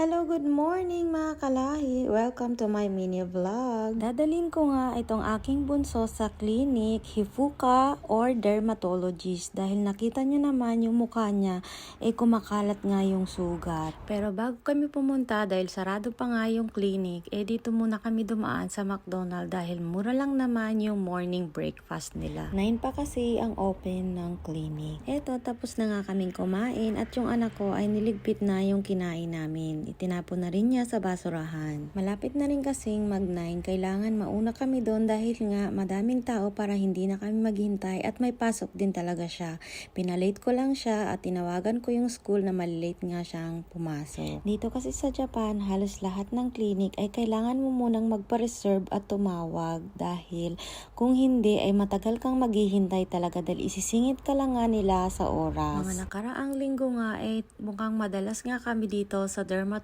Hello, good morning mga kalahi. Welcome to my mini vlog. Dadalhin ko nga itong aking bunso sa clinic, Hifuka or dermatologist dahil nakita nyo naman yung mukha niya eh kumakalat nga yung sugat. Pero bago kami pumunta dahil sarado pa nga yung clinic, eh dito muna kami dumaan sa McDonald dahil mura lang naman yung morning breakfast nila. 9 pa kasi ang open ng clinic. Eto, tapos na nga kaming kumain at yung anak ko ay niligpit na yung kinain namin. Itinapon na rin niya sa basurahan. Malapit na rin kasing mag 9, kailangan mauna kami doon dahil nga madaming tao para hindi na kami maghintay at may pasok din talaga siya. Pinalate ko lang siya at tinawagan ko yung school na malilate nga siyang pumasok. Dito kasi sa Japan, halos lahat ng clinic ay kailangan mo munang magpa-reserve at tumawag dahil kung hindi ay matagal kang maghihintay talaga dahil isisingit ka lang nga nila sa oras. Mga nakaraang linggo nga ay mukhang madalas nga kami dito sa dermatologist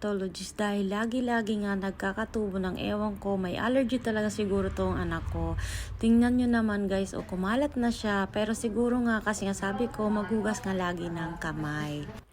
dahil lagi-lagi nga nagkakatubo ng ewan ko may allergy talaga siguro tong anak ko. Tingnan nyo naman guys o kumalat na siya pero siguro nga kasi nga sabi ko maghugas nga lagi ng kamay.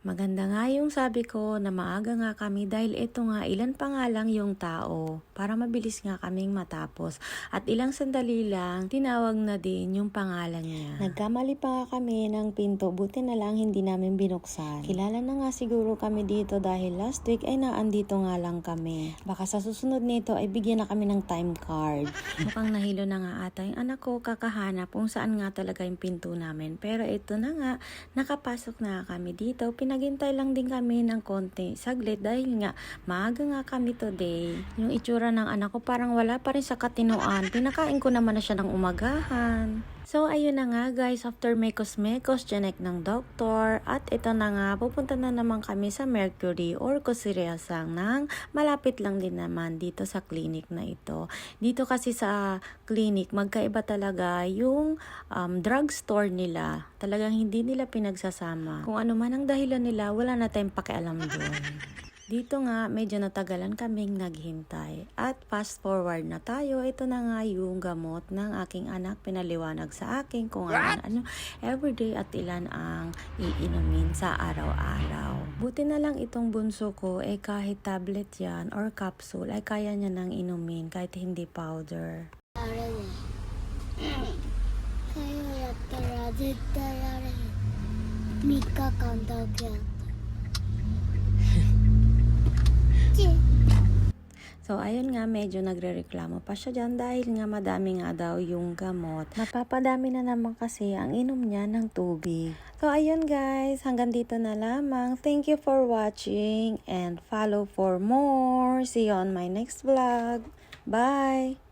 Maganda nga yung sabi ko na maaga nga kami dahil ito nga ilan pa nga lang yung tao para mabilis nga kaming matapos. At ilang sandali lang, tinawag na din yung pangalan niya. Nagkamali pa nga kami ng pinto, buti na lang hindi namin binuksan. Kilala na nga siguro kami dito dahil last week ay naandito nga lang kami. Baka sa susunod nito ay bigyan na kami ng time card. Mukhang nahilo na nga ata yung anak ko kakahanap kung saan nga talaga yung pinto namin. Pero ito na nga, nakapasok na kami dito. Pinaghintay lang din kami ng konti. Saglit dahil nga maaga nga kami today. Yung itsura ng anak ko parang wala pa rin sa katinuan. Pinakain ko naman na siya ng umagahan. So, ayun na nga guys, after mekos-mekos, janek ng doktor, at ito na nga, pupunta na naman kami sa Mercury or Kusiriasang nang malapit lang din naman dito sa clinic na ito. Dito kasi sa clinic, magkaiba talaga yung um, drugstore nila. Talagang hindi nila pinagsasama. Kung ano man ang dahilan nila, wala na tayong pakialam doon. Dito nga, medyo natagalan kaming naghintay. At fast forward na tayo, ito na nga yung gamot ng aking anak. Pinaliwanag sa akin kung ano, ano everyday at ilan ang iinumin sa araw-araw. Buti na lang itong bunso ko, eh kahit tablet yan or capsule, ay kaya niya nang inumin kahit hindi powder. あれねかよやったら絶対あれ3日間だけ So, ayun nga, medyo nagre-reklamo pa siya dyan dahil nga madami nga daw yung gamot. Napapadami na naman kasi ang inom niya ng tubig. So, ayun guys, hanggang dito na lamang. Thank you for watching and follow for more. See you on my next vlog. Bye!